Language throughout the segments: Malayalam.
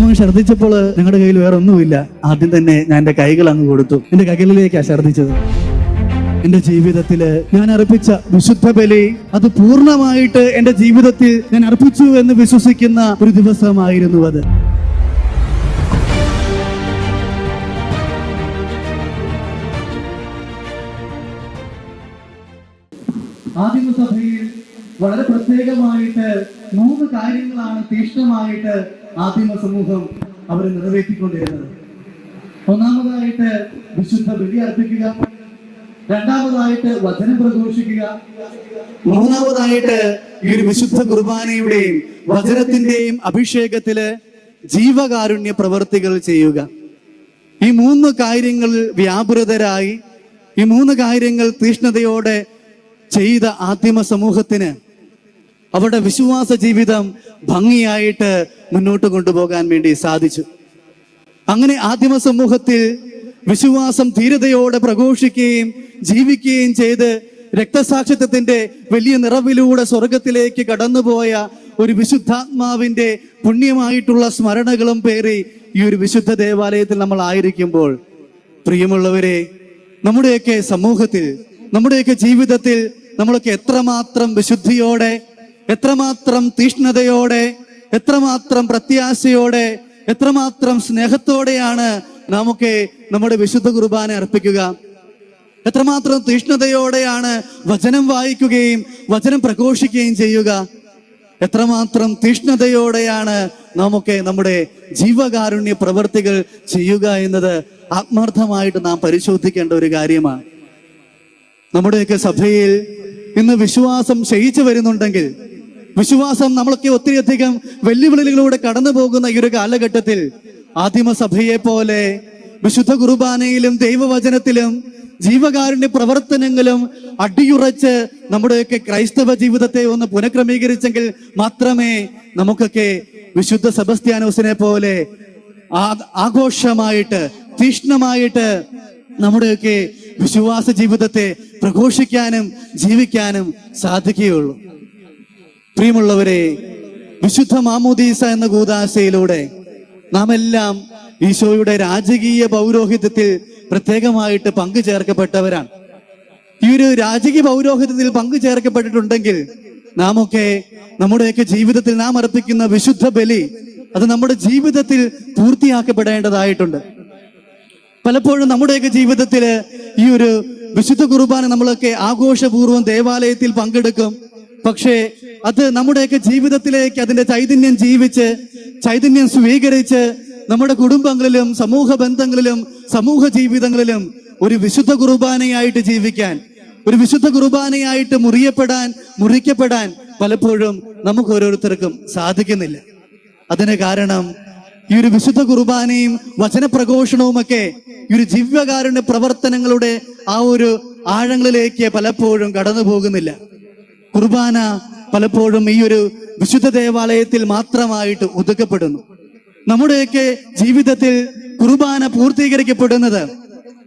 അമ്മ ഛർദ്ദിച്ചപ്പോൾ നിങ്ങളുടെ കയ്യിൽ വേറെ ഒന്നുമില്ല. ആദ്യം തന്നെ ഞാൻ എന്റെ കൈകൾ അങ്ങ് കൊടുത്തു. എന്റെ കൈകളിലേക്കാണ് ഛർദ്ദിച്ചത്. എന്റെ ജീവിതത്തിൽ ഞാൻ അർപ്പിച്ച വിശുദ്ധ ബലി അത് പൂർണമായിട്ട് എന്റെ ജീവിതത്തിൽ ഞാൻ അർപ്പിച്ചു എന്ന് വിശ്വസിക്കുന്ന ഒരു ദിവസമായിരുന്നു അത്. ആദിമസഭയിൽ വളരെ പ്രത്യേകമായിട്ട് മൂന്ന് കാര്യങ്ങളാണ് തീക്ഷ്ണമായിട്ട് ആദിമ സമൂഹം അവർ നിറവേറ്റിക്കൊണ്ടിരുന്നത്. ഒന്നാമതായിട്ട് വിശുദ്ധ ബലി അർപ്പിക്കുക രണ്ടാമതായിട്ട് വചനം പ്രഘോഷിക്കുക. മൂന്നാമതായിട്ട് ഈ ഒരു വിശുദ്ധ കുർബാനയുടെയും വചനത്തിന്റെയും അഭിഷേകത്തിൽ ജീവകാരുണ്യ പ്രവർത്തികൾ ചെയ്യുക. ഈ മൂന്ന് കാര്യങ്ങൾ വ്യാപൃതരായി ഈ മൂന്ന് കാര്യങ്ങൾ തീഷ്ണതയോടെ ചെയ്ത ആദിമ സമൂഹത്തിന് അവരുടെ വിശ്വാസ ജീവിതം ഭംഗിയായിട്ട് മുന്നോട്ട് കൊണ്ടുപോകാൻ വേണ്ടി സാധിച്ചു. അങ്ങനെ ആദിമ സമൂഹത്തിൽ വിശ്വാസം ധീരതയോടെ പ്രഘോഷിക്കുകയും ജീവിക്കുകയും ചെയ്ത് രക്തസാക്ഷിത്വത്തിന്റെ വലിയ നിറവിലൂടെ സ്വർഗത്തിലേക്ക് കടന്നുപോയ ഒരു വിശുദ്ധാത്മാവിന്റെ പുണ്യമായിട്ടുള്ള സ്മരണകളും പേറി ഈ ഒരു വിശുദ്ധ ദേവാലയത്തിൽ നമ്മൾ ആയിരിക്കുമ്പോൾ പ്രിയമുള്ളവരെ നമ്മുടെയൊക്കെ സമൂഹത്തിൽ നമ്മുടെയൊക്കെ ജീവിതത്തിൽ നമ്മളൊക്കെ എത്രമാത്രം വിശുദ്ധിയോടെ എത്രമാത്രം തീഷ്ണതയോടെ എത്രമാത്രം പ്രത്യാശയോടെ എത്രമാത്രം സ്നേഹത്തോടെയാണ് നമുക്ക് നമ്മുടെ വിശുദ്ധ കുർബാന അർപ്പിക്കുക. എത്രമാത്രം തീഷ്ണതയോടെയാണ് വചനം വായിക്കുകയും വചനം പ്രഘോഷിക്കുകയും ചെയ്യുക. എത്രമാത്രം തീഷ്ണതയോടെയാണ് നമുക്ക് നമ്മുടെ ജീവകാരുണ്യ പ്രവർത്തികൾ ചെയ്യുക എന്നത് ആത്മാർത്ഥമായിട്ട് നാം പരിശോധിക്കേണ്ട ഒരു കാര്യമാണ്. നമ്മുടെയൊക്കെ സഭയിൽ ഇന്ന് വിശ്വാസം ക്ഷയിച്ചു വരുന്നുണ്ടെങ്കിൽ വിശ്വാസം നമ്മളൊക്കെ ഒത്തിരിയധികം വെല്ലുവിളികളിലൂടെ കടന്നു പോകുന്ന ഈ ഒരു കാലഘട്ടത്തിൽ ആദിമസഭയെ പോലെ വിശുദ്ധ കുർബാനയിലും ദൈവവചനത്തിലും ജീവകാരുണ്യ പ്രവർത്തനങ്ങളും അടിയുറച്ച് നമ്മുടെയൊക്കെ ക്രൈസ്തവ ജീവിതത്തെ ഒന്ന് പുനഃക്രമീകരിച്ചെങ്കിൽ മാത്രമേ നമുക്കൊക്കെ വിശുദ്ധ സെബസ്ത്യാനോസിനെ പോലെ ആഘോഷമായിട്ട് തീഷ്ണമായിട്ട് നമ്മുടെയൊക്കെ വിശ്വാസ ജീവിതത്തെ പ്രഘോഷിക്കാനും ജീവിക്കാനും സാധിക്കുകയുള്ളൂ. പ്രിയമുള്ളവരെ വിശുദ്ധ മാമോദീസ എന്ന കൂതാശയിലൂടെ നാം എല്ലാം ഈശോയുടെ രാജകീയ പൗരോഹിത്യത്തിൽ പ്രത്യേകമായിട്ട് പങ്കു ചേർക്കപ്പെട്ടവരാണ് ഈ ഒരു രാജകീയ പൗരോഹിത്യത്തിൽ പങ്കു ചേർക്കപ്പെട്ടിട്ടുണ്ടെങ്കിൽ നാം ഒക്കെ നമ്മുടെയൊക്കെ ജീവിതത്തിൽ നാം അർപ്പിക്കുന്ന വിശുദ്ധ ബലി അത് നമ്മുടെ ജീവിതത്തിൽ പൂർത്തിയാക്കപ്പെടേണ്ടതായിട്ടുണ്ട്. പലപ്പോഴും നമ്മുടെയൊക്കെ ജീവിതത്തിൽ ഈ ഒരു വിശുദ്ധ കുർബാന നമ്മളൊക്കെ ആഘോഷപൂർവം ദേവാലയത്തിൽ പങ്കെടുക്കും. പക്ഷേ അത് നമ്മുടെയൊക്കെ ജീവിതത്തിലേക്ക് അതിന്റെ ചൈതന്യം ജീവിച്ച് ചൈതന്യം സ്വീകരിച്ച് നമ്മുടെ കുടുംബങ്ങളിലും സമൂഹ ബന്ധങ്ങളിലും സമൂഹ ജീവിതങ്ങളിലും ഒരു വിശുദ്ധ കുർബാനയായിട്ട് ജീവിക്കാൻ ഒരു വിശുദ്ധ കുർബാനയായിട്ട് മുറിയപ്പെടാൻ മുറിക്കപ്പെടാൻ പലപ്പോഴും നമുക്ക് ഓരോരുത്തർക്കും സാധിക്കുന്നില്ല. അതിന് കാരണം ഈ ഒരു വിശുദ്ധ കുർബാനയും വചനപ്രഘോഷണവും ഒക്കെ ഈ ഒരു ജീവകാരുണ്യ പ്രവർത്തനങ്ങളുടെ ആ ഒരു ആഴങ്ങളിലേക്ക് പലപ്പോഴും കടന്നു പോകുന്നില്ല കുർബാന പലപ്പോഴും ഈ ഒരു വിശുദ്ധ ദേവാലയത്തിൽ മാത്രമായിട്ട് ഒതുക്കപ്പെടുന്നു. നമ്മുടെയൊക്കെ ജീവിതത്തിൽ കുർബാന പൂർത്തീകരിക്കപ്പെടുന്നത്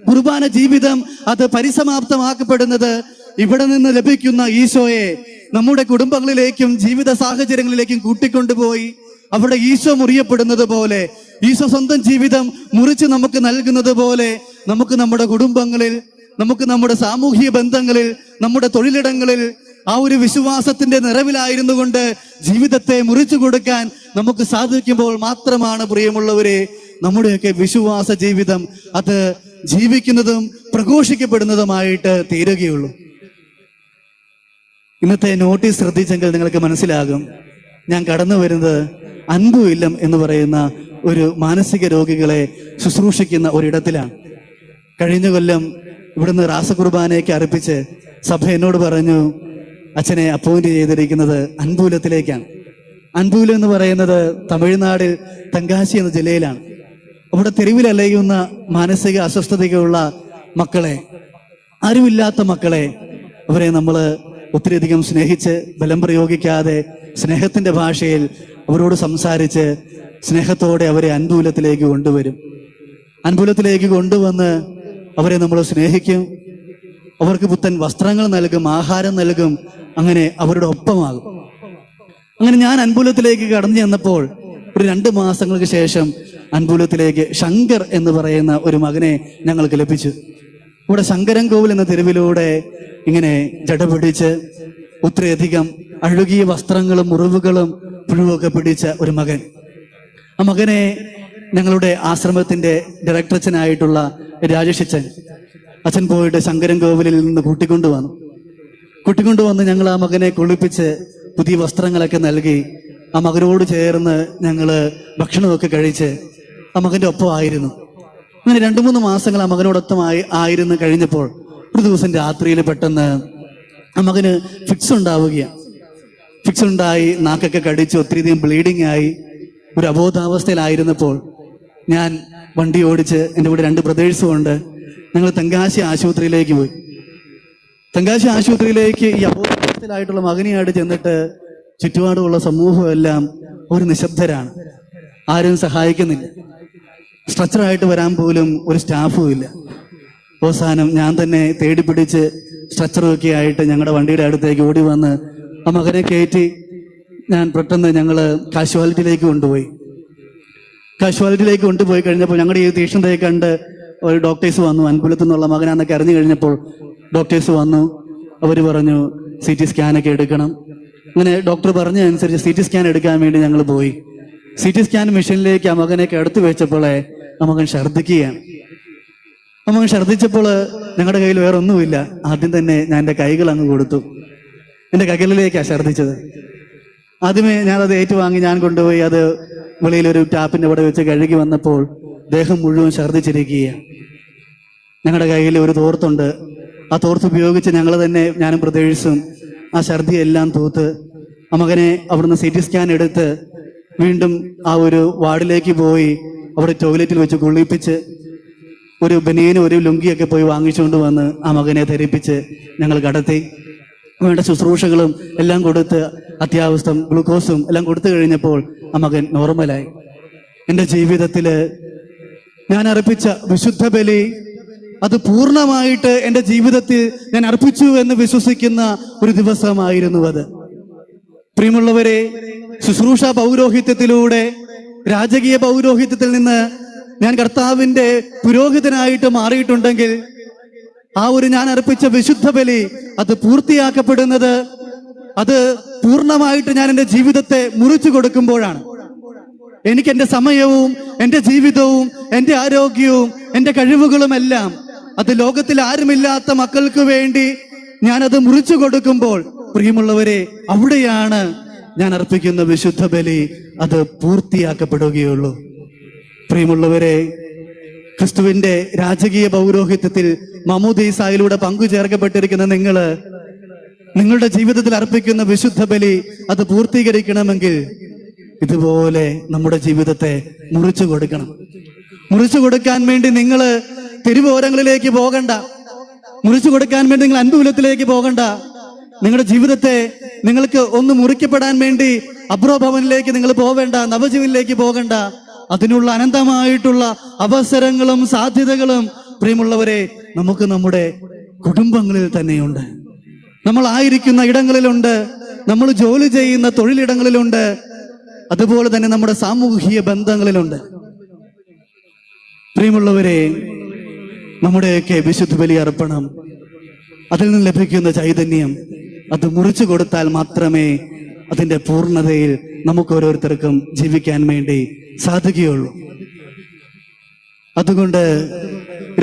കുർബാന ജീവിതം അത് പരിസമാപ്തമാക്കപ്പെടുന്നത് ഇവിടെ നിന്ന് ലഭിക്കുന്ന ഈശോയെ നമ്മുടെ കുടുംബങ്ങളിലേക്കും ജീവിത സാഹചര്യങ്ങളിലേക്കും കൂട്ടിക്കൊണ്ടുപോയി അവിടെ ഈശോ മുറിയപ്പെടുന്നത് പോലെ ഈശോ സ്വന്തം ജീവിതം മുറിച്ച് നമുക്ക് നൽകുന്നത് പോലെ നമുക്ക് നമ്മുടെ കുടുംബങ്ങളിൽ നമുക്ക് നമ്മുടെ സാമൂഹിക ബന്ധങ്ങളിൽ നമ്മുടെ തൊഴിലിടങ്ങളിൽ ആ ഒരു വിശ്വാസത്തിന്റെ നിറവിലായിരുന്നു കൊണ്ട് ജീവിതത്തെ മുറിച്ചു കൊടുക്കാൻ നമുക്ക് സാധിക്കുമ്പോൾ മാത്രമാണ് പ്രിയമുള്ളവരെ നമ്മുടെയൊക്കെ വിശ്വാസ ജീവിതം അത് ജീവിക്കുന്നതും പ്രഘോഷിക്കപ്പെടുന്നതുമായിട്ട് തീരുകയുള്ളൂ. ഇന്നത്തെ നോട്ടീസ് ശ്രദ്ധിച്ചെങ്കിൽ നിങ്ങൾക്ക് മനസ്സിലാകും ഞാൻ കടന്നു വരുന്നത് അൻപു ഇല്ലം എന്ന് പറയുന്ന ഒരു മാനസിക രോഗികളെ ശുശ്രൂഷിക്കുന്ന ഒരിടത്തിലാണ്. കഴിഞ്ഞ കൊല്ലം ഇവിടുന്ന് രാസകുർബാനയൊക്കെ അർപ്പിച്ച് സഭ എന്നോട് പറഞ്ഞു അച്ഛനെ അപ്പോയിന്റ് ചെയ്തിരിക്കുന്നത് അൻപൂലത്തിലേക്കാണ്. അൻപൂലം എന്ന് പറയുന്നത് തമിഴ്നാടിൽ തങ്കാശി എന്ന ജില്ലയിലാണ്. അവിടെ തെരുവിൽ അലയുന്ന മാനസിക അസ്വസ്ഥതയുള്ള മക്കളെ അറിവില്ലാത്ത മക്കളെ അവരെ നമ്മൾ ഒത്തിരിയധികം സ്നേഹിച്ച് ബലം പ്രയോഗിക്കാതെ സ്നേഹത്തിന്റെ ഭാഷയിൽ അവരോട് സംസാരിച്ച് സ്നേഹത്തോടെ അവരെ അൻപൂലത്തിലേക്ക് കൊണ്ടുവരും. അൻപൂലത്തിലേക്ക് കൊണ്ടുവന്ന് അവരെ നമ്മൾ സ്നേഹിക്കും. അവർക്ക് പുത്തൻ വസ്ത്രങ്ങൾ നൽകും ആഹാരം നൽകും അങ്ങനെ അവരുടെ ഒപ്പമാകും. അങ്ങനെ ഞാൻ അൻപൂലത്തിലേക്ക് കടന്നു ചെന്നപ്പോൾ ഒരു രണ്ട് മാസങ്ങൾക്ക് ശേഷം അൻപുലത്തിലേക്ക് ശങ്കർ എന്ന് പറയുന്ന ഒരു മകനെ ഞങ്ങൾക്ക് ലഭിച്ചു. ഇവിടെ ശങ്കരൻകോവിൽ എന്ന തെരുവിലൂടെ ഇങ്ങനെ ജട പിടിച്ച് ഒത്തിരിയധികം അഴുകിയ വസ്ത്രങ്ങളും മുറിവുകളും പുഴുവൊക്കെ പിടിച്ച ഒരു മകൻ. ആ മകനെ ഞങ്ങളുടെ ആശ്രമത്തിന്റെ ഡയറക്ടറച്ചനായിട്ടുള്ള രാജേഷ് അച്ഛൻ. അച്ഛൻ പോയിട്ട് ശങ്കരൻ കോവിലിൽ നിന്ന് കൂട്ടിക്കൊണ്ടുവന്നു. കൂട്ടിക്കൊണ്ടുവന്ന് ഞങ്ങൾ ആ മകനെ കുളിപ്പിച്ച് പുതിയ വസ്ത്രങ്ങളൊക്കെ നൽകി ആ മകനോട് ചേർന്ന് ഞങ്ങൾ ഭക്ഷണമൊക്കെ കഴിച്ച് ആ മകന്റെ ഒപ്പമായിരുന്നു അങ്ങനെ രണ്ടു മൂന്ന് മാസങ്ങൾ ആ മകനോടൊത്തമായി ആയിരുന്നു കഴിഞ്ഞപ്പോൾ ഒരു ദിവസം രാത്രിയിൽ പെട്ടെന്ന് ആ മകന് ഫിക്സ് ഉണ്ടാവുകയാണ് ഫിക്സ് ഉണ്ടായി നാക്കൊക്കെ കടിച്ച് ഒത്തിരിയധികം ബ്ലീഡിംഗ് ആയി. ഒരു അബോധാവസ്ഥയിലായിരുന്നപ്പോൾ ഞാൻ വണ്ടി ഓടിച്ച് എന്റെ കൂടെ രണ്ട് ബ്രദേഴ്സും ഉണ്ട്. ഞങ്ങൾ തെങ്കാശി ആശുപത്രിയിലേക്ക് പോയി. തെങ്കാശി ആശുപത്രിയിലേക്ക് ഈ അബോധത്തിലായിട്ടുള്ള മകനെയായിട്ട് ചെന്നിട്ട് ചുറ്റുപാടുമുള്ള സമൂഹമെല്ലാം ഒരു നിശബ്ദരാണ്. ആരും സഹായിക്കുന്നില്ല. സ്ട്രക്ചറായിട്ട് വരാൻ പോലും ഒരു സ്റ്റാഫും ഇല്ല. അവസാനം ഞാൻ തന്നെ തേടി പിടിച്ച് സ്ട്രക്ചറൊക്കെ ആയിട്ട് ഞങ്ങളുടെ വണ്ടിയുടെ അടുത്തേക്ക് ഓടി വന്ന് ആ മകനെ കയറ്റി ഞാൻ പെട്ടെന്ന് ഞങ്ങൾ കാഷ്വാലിറ്റിയിലേക്ക് കൊണ്ടുപോയി. കാഷ്വാലിറ്റിയിലേക്ക് കൊണ്ടുപോയി കഴിഞ്ഞപ്പോൾ ഞങ്ങളുടെ ഈ തീക്ഷ്ണതയെ കണ്ട് ഒരു ഡോക്ടേഴ്സ് വന്നു അൻപുലത്തു നിന്നുള്ള മകനാന്നൊക്കെ അറിഞ്ഞു കഴിഞ്ഞപ്പോൾ ഡോക്ടേഴ്സ് വന്നു. അവർ പറഞ്ഞു സി ടി സ്കാനൊക്കെ എടുക്കണം. അങ്ങനെ ഡോക്ടർ പറഞ്ഞ അനുസരിച്ച് സി ടി സ്കാൻ എടുക്കാൻ വേണ്ടി ഞങ്ങൾ പോയി. സി ടി സ്കാൻ മെഷീനിലേക്ക് ആ മകനെ കിടത്തി വെച്ചപ്പോഴേ ആ മകൻ ഛർദ്ദിക്കുകയാണ്. ആ മകൻ ഛർദ്ദിച്ചപ്പോൾ ഞങ്ങളുടെ കയ്യിൽ വേറെ ഒന്നുമില്ല ആദ്യം തന്നെ ഞാൻ എന്റെ കൈകൾ അങ്ങ് കൊടുത്തു. എന്റെ കകലിലേക്കാണ് ഛർദ്ദിച്ചത്. ആദ്യമേ ഞാൻ അത് ഏറ്റുവാങ്ങി ഞാൻ കൊണ്ടുപോയി അത് വെളിയിലൊരു ടാപ്പിന്റെ അവിടെ വെച്ച് കഴുകി വന്നപ്പോൾ ദേഹം മുഴുവൻ ഛർദ്ദിച്ചിരിക്കുകയാണ്. ഞങ്ങളുടെ കയ്യിൽ ഒരു തോർത്തുണ്ട്. ആ തോർത്ത് ഉപയോഗിച്ച് ഞങ്ങൾ തന്നെ ഞാനും പ്രദേശും ആ ഛർദി എല്ലാം തൂത്ത് ആ മകനെ അവിടുന്ന് സി ടി സ്കാൻ എടുത്ത് വീണ്ടും ആ ഒരു വാർഡിലേക്ക് പോയി അവിടെ ടോയ്ലറ്റിൽ വെച്ച് കുളിപ്പിച്ച് ഒരു ബനിയനും ഒരു ലുങ്കിയൊക്കെ പോയി വാങ്ങിച്ചുകൊണ്ട് വന്ന് ആ മകനെ ധരിപ്പിച്ച് ഞങ്ങൾ കടത്തി വേണ്ട ശുശ്രൂഷകളും എല്ലാം കൊടുത്ത് അത്യാവശ്യം ഗ്ലൂക്കോസും എല്ലാം കൊടുത്തു കഴിഞ്ഞപ്പോൾ ആ മകൻ നോർമലായി. എന്റെ ജീവിതത്തിൽ ഞാൻ അർപ്പിച്ച വിശുദ്ധ ബലി അത് പൂർണമായിട്ട് എന്റെ ജീവിതത്തിൽ ഞാൻ അർപ്പിച്ചു എന്ന് വിശ്വസിക്കുന്ന ഒരു ദിവസമായിരുന്നു അത്. പ്രിയമുള്ളവരെ ശുശ്രൂഷ പൗരോഹിത്യത്തിലൂടെ രാജകീയ പൗരോഹിത്യത്തിൽ നിന്ന് ഞാൻ കർത്താവിന്റെ പുരോഹിതനായിട്ട് മാറിയിട്ടുണ്ടെങ്കിൽ ആ ഒരു ഞാൻ അർപ്പിച്ച വിശുദ്ധ ബലി അത് പൂർത്തിയാക്കപ്പെടുന്നത് അത് പൂർണമായിട്ട് ഞാൻ എന്റെ ജീവിതത്തെ മുറിച്ചു കൊടുക്കുമ്പോഴാണ്. എനിക്ക് എന്റെ സമയവും എന്റെ ജീവിതവും എന്റെ ആരോഗ്യവും എന്റെ കഴിവുകളും എല്ലാം അത് ലോകത്തിൽ ആരുമില്ലാത്ത മക്കൾക്ക് വേണ്ടി ഞാനത് മുറിച്ചു കൊടുക്കുമ്പോൾ പ്രിയമുള്ളവരെ അവിടെയാണ് ഞാൻ അർപ്പിക്കുന്ന വിശുദ്ധ ബലി അത് പൂർത്തിയാക്കപ്പെടുകയുള്ളൂ. പ്രിയമുള്ളവരെ ക്രിസ്തുവിന്റെ രാജകീയ പൗരോഹിത്യത്തിൽ മമൂദീസായിലൂടെ പങ്കുചേർക്കപ്പെട്ടിരിക്കുന്ന നിങ്ങൾ നിങ്ങളുടെ ജീവിതത്തിൽ അർപ്പിക്കുന്ന വിശുദ്ധ ബലി അത് പൂർത്തീകരിക്കണമെങ്കിൽ ഇതുപോലെ നമ്മുടെ ജീവിതത്തെ മുറിച്ചു കൊടുക്കണം. മുറിച്ചു കൊടുക്കാൻ വേണ്ടി നിങ്ങൾ തെരുവോരങ്ങളിലേക്ക് പോകണ്ട. മുറിച്ചു കൊടുക്കാൻ വേണ്ടി നിങ്ങൾ അൻപുലത്തിലേക്ക് പോകണ്ട. നിങ്ങളുടെ ജീവിതത്തെ നിങ്ങൾക്ക് ഒന്ന് മുറിക്കപ്പെടാൻ വേണ്ടി അബ്രോഭവനിലേക്ക് നിങ്ങൾ പോവേണ്ട നവജീവനിലേക്ക് പോകണ്ട. അതിനുള്ള അനന്തമായിട്ടുള്ള അവസരങ്ങളും സാധ്യതകളും പ്രിയമുള്ളവരെ നമുക്ക് നമ്മുടെ കുടുംബങ്ങളിൽ തന്നെയുണ്ട്. നമ്മൾ ആയിരിക്കുന്ന ഇടങ്ങളിലുണ്ട്. നമ്മൾ ജോലി ചെയ്യുന്ന തൊഴിലിടങ്ങളിലുണ്ട്. അതുപോലെ തന്നെ നമ്മുടെ സാമൂഹിക ബന്ധങ്ങളിലുണ്ട്. പ്രിയമുള്ളവരെ നമ്മുടെയൊക്കെ വിശുദ്ധ ബലി അർപ്പണം. അതിൽ നിന്ന് ലഭിക്കുന്ന ചൈതന്യം അത് മുറിച്ചു കൊടുത്താൽ മാത്രമേ അതിന്റെ പൂർണതയിൽ നമുക്ക് ഓരോരുത്തർക്കും ജീവിക്കാൻ വേണ്ടി സാധിക്കുകയുള്ളൂ. അതുകൊണ്ട്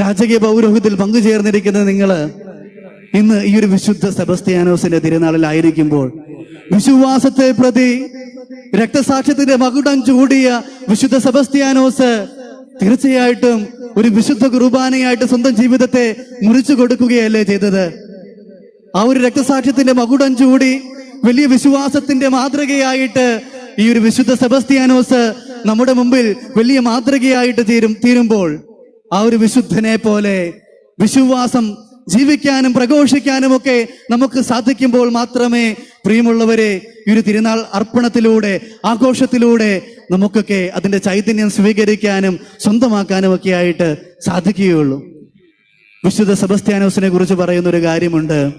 രാജകീയ പൗരോഹിത്യത്തിൽ പങ്കുചേർന്നിരിക്കുന്ന നിങ്ങൾ ഇന്ന് ഈ ഒരു വിശുദ്ധ സെബസ്ത്യാനോസിന്റെ തിരുനാളിലായിരിക്കുമ്പോൾ വിശ്വാസത്തെ പ്രതി രക്തസാക്ഷ്യത്തിന്റെ മകുടം ചൂടിയ വിശുദ്ധ സെബസ്ത്യാനോസ് തീർച്ചയായിട്ടും ഒരു വിശുദ്ധ കുർബാനയായിട്ട് സ്വന്തം ജീവിതത്തെ മുറിച്ചു കൊടുക്കുകയല്ലേ ചെയ്തത്? ആ ഒരു രക്തസാക്ഷ്യത്തിന്റെ മകുടം ചൂടി വലിയ വിശ്വാസത്തിന്റെ മാതൃകയായിട്ട് ഈ ഒരു വിശുദ്ധ സെബസ്ത്യാനോസ് നമ്മുടെ മുമ്പിൽ വലിയ മാതൃകയായിട്ട് തീരും തീരുമ്പോൾ ആ ഒരു വിശുദ്ധനെ പോലെ വിശ്വാസം ജീവിക്കാനും പ്രഘോഷിക്കാനും ഒക്കെ നമുക്ക് സാധിക്കുമ്പോൾ മാത്രമേ പ്രിയമുള്ളവരെ ഈ ഒരു തിരുനാൾ അർപ്പണത്തിലൂടെ ആഘോഷത്തിലൂടെ നമുക്കൊക്കെ അതിന്റെ ചൈതന്യം സ്വീകരിക്കാനും സ്വന്തമാക്കാനും ഒക്കെ ആയിട്ട് സാധിക്കുകയുള്ളൂ. വിശുദ്ധ സെബസ്ത്യാനോസിനെ കുറിച്ച് പറയുന്ന ഒരു കാര്യമുണ്ട്.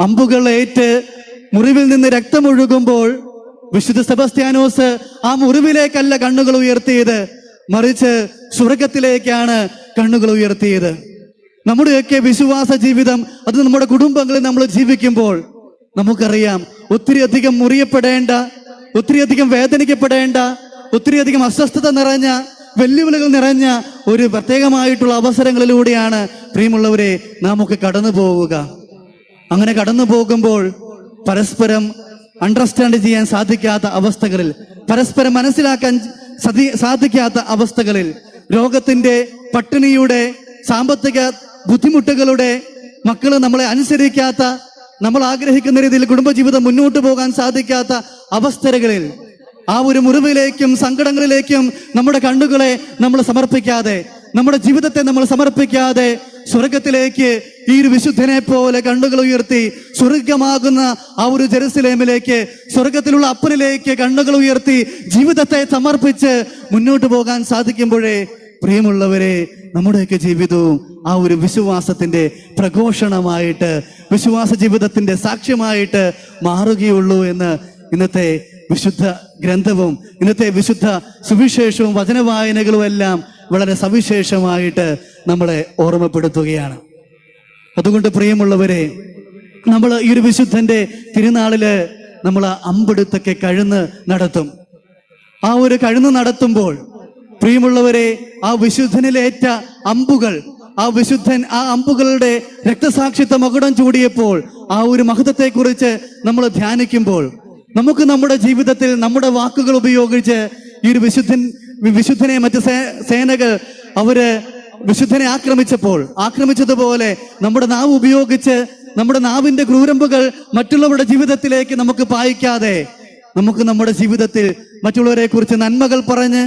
അമ്പുകൾ ഏറ്റ് മുറിവിൽ നിന്ന് രക്തമൊഴുകുമ്പോൾ വിശുദ്ധ സെബസ്ത്യാനോസ് ആ മുറിവിലേക്കല്ല കണ്ണുകൾ ഉയർത്തിയത് മറിച്ച് സ്വർഗത്തിലേക്കാണ് കണ്ണുകൾ ഉയർത്തിയത്. നമ്മുടെയൊക്കെ വിശ്വാസ ജീവിതം അത് നമ്മുടെ കുടുംബങ്ങളിൽ നമ്മൾ ജീവിക്കുമ്പോൾ നമുക്കറിയാം ഒത്തിരി അധികം മുറിയപ്പെടേണ്ട ഒത്തിരി അധികം വേദനിക്കപ്പെടേണ്ട ഒത്തിരി അധികം അസ്വസ്ഥത നിറഞ്ഞ വെല്ലുവിളികൾ നിറഞ്ഞ ഒരു പ്രത്യേകമായിട്ടുള്ള അവസരങ്ങളിലൂടെയാണ് പ്രിയമുള്ളവരെ നാം ഒക്കെ കടന്നു പോവുക. അങ്ങനെ കടന്നു പോകുമ്പോൾ പരസ്പരം അണ്ടർസ്റ്റാൻഡ് ചെയ്യാൻ സാധിക്കാത്ത അവസ്ഥകളിൽ പരസ്പരം മനസ്സിലാക്കാൻ സാധിക്കാത്ത അവസ്ഥകളിൽ രോഗത്തിന്റെ പട്ടിണിയുടെ സാമ്പത്തിക ബുദ്ധിമുട്ടുകളുടെ മക്കൾ നമ്മളെ അനുസരിക്കാത്ത നമ്മൾ ആഗ്രഹിക്കുന്ന രീതിയിൽ കുടുംബജീവിതം മുന്നോട്ട് പോകാൻ സാധിക്കാത്ത അവസ്ഥകളിൽ ആ ഒരു മുറിവിലേക്കും സങ്കടങ്ങളിലേക്കും നമ്മുടെ കണ്ണുകളെ നമ്മൾ സമർപ്പിക്കാതെ നമ്മുടെ ജീവിതത്തെ നമ്മൾ സമർപ്പിക്കാതെ സ്വർഗത്തിലേക്ക് ഈ ഒരു വിശുദ്ധനെ പോലെ കണ്ണുകൾ ഉയർത്തി സ്വർഗമാകുന്ന ആ ഒരു ജെറുസലേമിലേക്ക് സ്വർഗത്തിലുള്ള അപ്പനിലേക്ക് കണ്ണുകൾ ഉയർത്തി ജീവിതത്തെ സമർപ്പിച്ച് മുന്നോട്ട് പോകാൻ സാധിക്കുമ്പോഴേ പ്രിയമുള്ളവരെ നമ്മുടെയൊക്കെ ജീവിതവും ആ ഒരു വിശ്വാസത്തിന്റെ പ്രഘോഷണമായിട്ട് വിശ്വാസ ജീവിതത്തിന്റെ സാക്ഷ്യമായിട്ട് മാറുകയുള്ളൂ എന്ന് ഇന്നത്തെ വിശുദ്ധ ഗ്രന്ഥവും ഇന്നത്തെ വിശുദ്ധ സുവിശേഷവും വചനവായനകളും എല്ലാം വളരെ സവിശേഷമായിട്ട് നമ്മളെ ഓർമ്മപ്പെടുത്തുകയാണ്. അതുകൊണ്ട് പ്രിയമുള്ളവരെ നമ്മൾ ഈ ഒരു വിശുദ്ധന്റെ തിരുനാളിൽ നമ്മൾ അമ്പെടുത്തൊക്കെ കഴുന്ന് നടത്തും. ആ ഒരു കഴുന്ന് നടത്തുമ്പോൾ പ്രിയമുള്ളവരെ ആ വിശുദ്ധനിലേറ്റ അമ്പുകൾ ആ വിശുദ്ധൻ ആ അമ്പുകളുടെ രക്തസാക്ഷിത്വ മകുടം ചൂടിയപ്പോൾ ആ ഒരു മഹത്വത്തെ കുറിച്ച് നമ്മൾ ധ്യാനിക്കുമ്പോൾ നമുക്ക് നമ്മുടെ ജീവിതത്തിൽ നമ്മുടെ വാക്കുകൾ ഉപയോഗിച്ച് ഈ ഒരു വിശുദ്ധൻ വിശുദ്ധനെ മറ്റ് സേനകൾ അവർ വിശുദ്ധനെ ആക്രമിച്ചപ്പോൾ ആക്രമിച്ചതുപോലെ നമ്മുടെ നാവ് ഉപയോഗിച്ച് നമ്മുടെ നാവിന്റെ ക്രൂരമ്പുകൾ മറ്റുള്ളവരുടെ ജീവിതത്തിലേക്ക് നമുക്ക് പായിക്കാതെ നമുക്ക് നമ്മുടെ ജീവിതത്തിൽ മറ്റുള്ളവരെ കുറിച്ച് നന്മകൾ പറഞ്ഞ്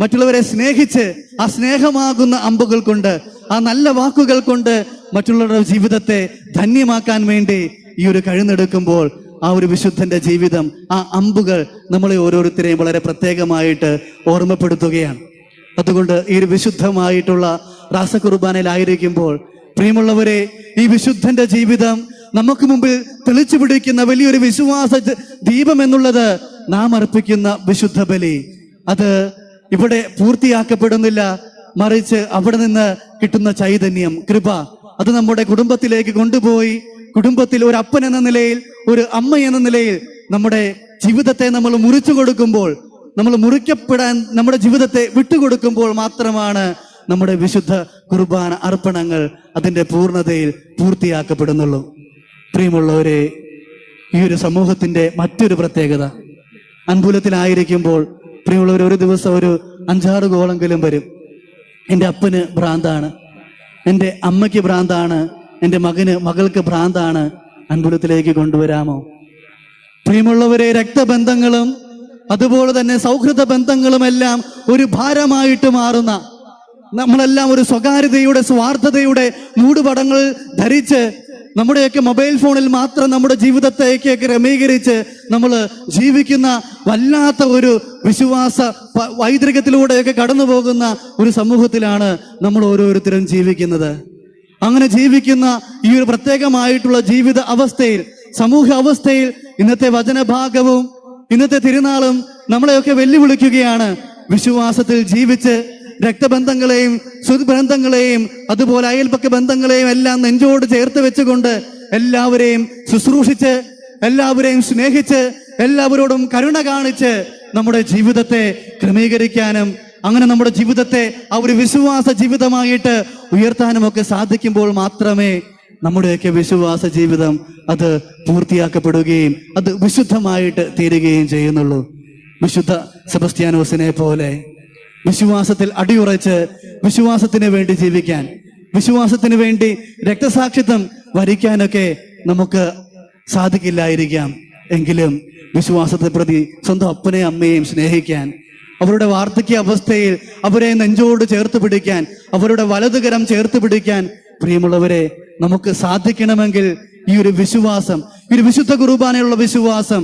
മറ്റുള്ളവരെ സ്നേഹിച്ച് ആ സ്നേഹമാകുന്ന അമ്പുകൾ കൊണ്ട് ആ നല്ല വാക്കുകൾ കൊണ്ട് മറ്റുള്ളവരുടെ ജീവിതത്തെ ധന്യമാക്കാൻ വേണ്ടി ഈ ഒരു കഴിന്നെടുക്കുമ്പോൾ ആ ഒരു വിശുദ്ധന്റെ ജീവിതം ആ അമ്പുകൾ നമ്മളെ ഓരോരുത്തരെയും വളരെ പ്രത്യേകമായിട്ട് ഓർമ്മപ്പെടുത്തുകയാണ്. അതുകൊണ്ട് ഈ ഒരു വിശുദ്ധമായിട്ടുള്ള രാസകുർബാനയിലായിരിക്കുമ്പോൾ പ്രിയമുള്ളവരെ ഈ വിശുദ്ധന്റെ ജീവിതം നമുക്ക് മുമ്പിൽ തെളിച്ചു പിടിക്കുന്ന വലിയൊരു വിശ്വാസ ദീപം എന്നുള്ളത് നാം അർപ്പിക്കുന്ന വിശുദ്ധ ബലി. അത് ഇവിടെ പൂർത്തിയാക്കപ്പെടുന്നില്ല മറിച്ച് അവിടെ നിന്ന് കിട്ടുന്ന ചൈതന്യം കൃപ അത് നമ്മുടെ കുടുംബത്തിലേക്ക് കൊണ്ടുപോയി കുടുംബത്തിൽ ഒരു അപ്പൻ എന്ന നിലയിൽ ഒരു അമ്മ എന്ന നിലയിൽ നമ്മുടെ ജീവിതത്തെ നമ്മൾ മുറിച്ചു കൊടുക്കുമ്പോൾ നമ്മൾ മുറിക്കപ്പെടാൻ നമ്മുടെ ജീവിതത്തെ വിട്ടുകൊടുക്കുമ്പോൾ മാത്രമാണ് നമ്മുടെ വിശുദ്ധ കുർബാന അർപ്പണങ്ങൾ അതിന്റെ പൂർണതയിൽ പൂർത്തിയാക്കപ്പെടുന്നുള്ളൂ. പ്രിയമുള്ളവരെ ഈ ഒരു സമൂഹത്തിന്റെ മറ്റൊരു പ്രത്യേകത. അൻപുലത്തിലായിരിക്കുമ്പോൾ പ്രിയമുള്ളവർ ഒരു ദിവസം ഒരു അഞ്ചാറ് ഗോളെങ്കിലും വരും. എന്റെ അപ്പന് ഭ്രാന്താണ്. എന്റെ അമ്മയ്ക്ക് ഭ്രാന്താണ്. എന്റെ മകന് മകൾക്ക് ഭ്രാന്താണ്. അൻപുലത്തിലേക്ക് കൊണ്ടുവരാമോ? പ്രിയമുള്ളവരെ രക്തബന്ധങ്ങളും അതുപോലെ തന്നെ സൗഹൃദ ബന്ധങ്ങളും എല്ലാം ഒരു ഭാരമായിട്ട് മാറുന്ന നമ്മളെല്ലാം ഒരു സ്വകാര്യതയുടെ സ്വാർത്ഥതയുടെ മൂടുപടങ്ങൾ ധരിച്ച് നമ്മുടെയൊക്കെ മൊബൈൽ ഫോണിൽ മാത്രം നമ്മുടെ ജീവിതത്തേക്ക് ക്രമീകരിച്ച് നമ്മൾ ജീവിക്കുന്ന വല്ലാത്ത ഒരു വിശ്വാസ വൈദ്രികത്തിലൂടെയൊക്കെ കടന്നു പോകുന്ന ഒരു സമൂഹത്തിലാണ് നമ്മൾ ഓരോരുത്തരും ജീവിക്കുന്നത്. അങ്ങനെ ജീവിക്കുന്ന ഈ ഒരു പ്രത്യേകമായിട്ടുള്ള ജീവിത അവസ്ഥയിൽ സമൂഹ അവസ്ഥയിൽ ഇന്നത്തെ വചനഭാഗവും ഇന്നത്തെ തിരുനാളും നമ്മളെയൊക്കെ വെല്ലുവിളിക്കുകയാണ്. വിശ്വാസത്തിൽ ജീവിച്ച് രക്തബന്ധങ്ങളെയും സുബന്ധങ്ങളെയും അതുപോലെ അയൽപക്ക ബന്ധങ്ങളെയും എല്ലാം നെഞ്ചോട് ചേർത്ത് വെച്ചുകൊണ്ട് എല്ലാവരെയും ശുശ്രൂഷിച്ച് എല്ലാവരെയും സ്നേഹിച്ച് എല്ലാവരോടും കരുണ കാണിച്ച് നമ്മുടെ ജീവിതത്തെ ക്രമീകരിക്കാനും അങ്ങനെ നമ്മുടെ ജീവിതത്തെ ആ ഒരു വിശ്വാസ ജീവിതമായിട്ട് ഉയർത്താനും ഒക്കെ സാധിക്കുമ്പോൾ മാത്രമേ നമ്മുടെയൊക്കെ വിശ്വാസ ജീവിതം അത് പൂർത്തിയാക്കപ്പെടുകയും അത് വിശുദ്ധമായിട്ട് തീരുകയും ചെയ്യുന്നുള്ളൂ. വിശുദ്ധ സെബസ്ത്യാനോസിനെ പോലെ വിശ്വാസത്തിൽ അടിയുറച്ച് വിശ്വാസത്തിന് വേണ്ടി ജീവിക്കാൻ വിശ്വാസത്തിന് വേണ്ടി രക്തസാക്ഷിത്വം വരിക്കാനൊക്കെ നമുക്ക് സാധിക്കില്ലായിരിക്കാം. എങ്കിലും വിശ്വാസത്തെ പ്രതി സ്വന്തം അപ്പനെയും അമ്മയെയും സ്നേഹിക്കാൻ അവരുടെ വാർദ്ധക്യ അവസ്ഥയിൽ അവരെ നെഞ്ചോട് ചേർത്ത് പിടിക്കാൻ അവരുടെ വലതുകരം ചേർത്ത് പിടിക്കാൻ പ്രിയമുള്ളവരെ നമുക്ക് സാധിക്കണമെങ്കിൽ ഈ ഒരു വിശ്വാസം ഈ ഒരു വിശുദ്ധ കുർബാനയുള്ള വിശ്വാസം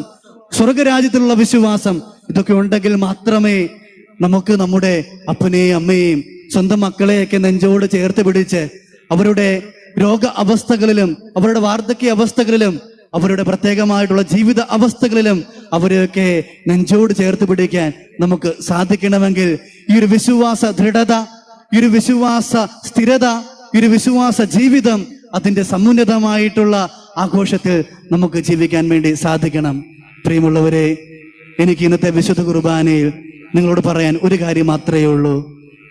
സ്വർഗരാജ്യത്തിലുള്ള വിശ്വാസം ഇതൊക്കെ ഉണ്ടെങ്കിൽ മാത്രമേ നമുക്ക് നമ്മുടെ അപ്പനെയും അമ്മയെയും സ്വന്തം മക്കളെയൊക്കെ നെഞ്ചോട് ചേർത്ത് പിടിച്ച് അവരുടെ രോഗ അവസ്ഥകളിലും അവരുടെ വാർദ്ധക്യ അവസ്ഥകളിലും അവരുടെ പ്രത്യേകമായിട്ടുള്ള ജീവിത അവസ്ഥകളിലും അവരെയൊക്കെ നെഞ്ചോട് ചേർത്ത് പിടിക്കാൻ നമുക്ക് സാധിക്കണമെങ്കിൽ ഈ ഒരു വിശ്വാസ ദൃഢത ഈ ഒരു വിശ്വാസ സ്ഥിരത ഈ ഒരു വിശ്വാസ ജീവിതം അതിന്റെ സമുന്നതമായിട്ടുള്ള ആഘോഷത്തിൽ നമുക്ക് ജീവിക്കാൻ വേണ്ടി സാധിക്കണം. പ്രിയമുള്ളവരെ എനിക്ക് ഇന്നത്തെ വിശുദ്ധ കുർബാനയിൽ നിങ്ങളോട് പറയാൻ ഒരു കാര്യം മാത്രമേ ഉള്ളൂ.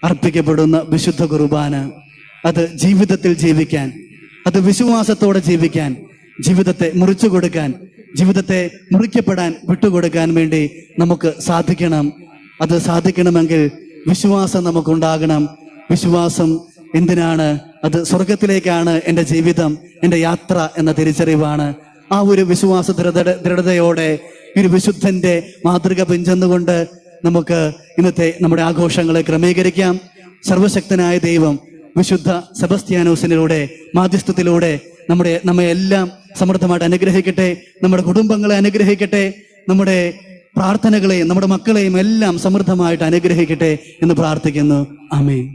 അർപ്പിക്കപ്പെടുന്ന വിശുദ്ധ കുർബാന അത് ജീവിതത്തിൽ ജീവിക്കാൻ അത് വിശ്വാസത്തോടെ ജീവിക്കാൻ ജീവിതത്തെ മുറിച്ചു കൊടുക്കാൻ ജീവിതത്തെ മുറിക്കപ്പെടാൻ വിട്ടുകൊടുക്കാൻ വേണ്ടി നമുക്ക് സാധിക്കണം. അത് സാധിക്കണമെങ്കിൽ വിശ്വാസം നമുക്കുണ്ടാകണം. വിശ്വാസം എന്തിനാണ്? അത് സ്വർഗത്തിലേക്കാണ് എന്റെ ജീവിതം എന്റെ യാത്ര എന്ന തിരിച്ചറിവാണ്. ആ ഒരു വിശ്വാസ ദൃഢ ദൃഢതയോടെ ഒരു വിശുദ്ധന്റെ മാതൃക പിഞ്ചെന്നുകൊണ്ട് നമുക്ക് ഇന്നത്തെ നമ്മുടെ ആഘോഷങ്ങളെ ക്രമീകരിക്കാം. സർവശക്തനായ ദൈവം വിശുദ്ധ സെബസ്ത്യാനോസിനിലൂടെ മാധ്യസ്ഥത്തിലൂടെ നമ്മുടെ നമ്മെ എല്ലാം സമൃദ്ധമായിട്ട് അനുഗ്രഹിക്കട്ടെ നമ്മുടെ കുടുംബങ്ങളെ അനുഗ്രഹിക്കട്ടെ നമ്മുടെ പ്രാർത്ഥനകളെയും നമ്മുടെ മക്കളെയും എല്ലാം സമൃദ്ധമായിട്ട് അനുഗ്രഹിക്കട്ടെ എന്ന് പ്രാർത്ഥിക്കുന്നു. ആമേൻ.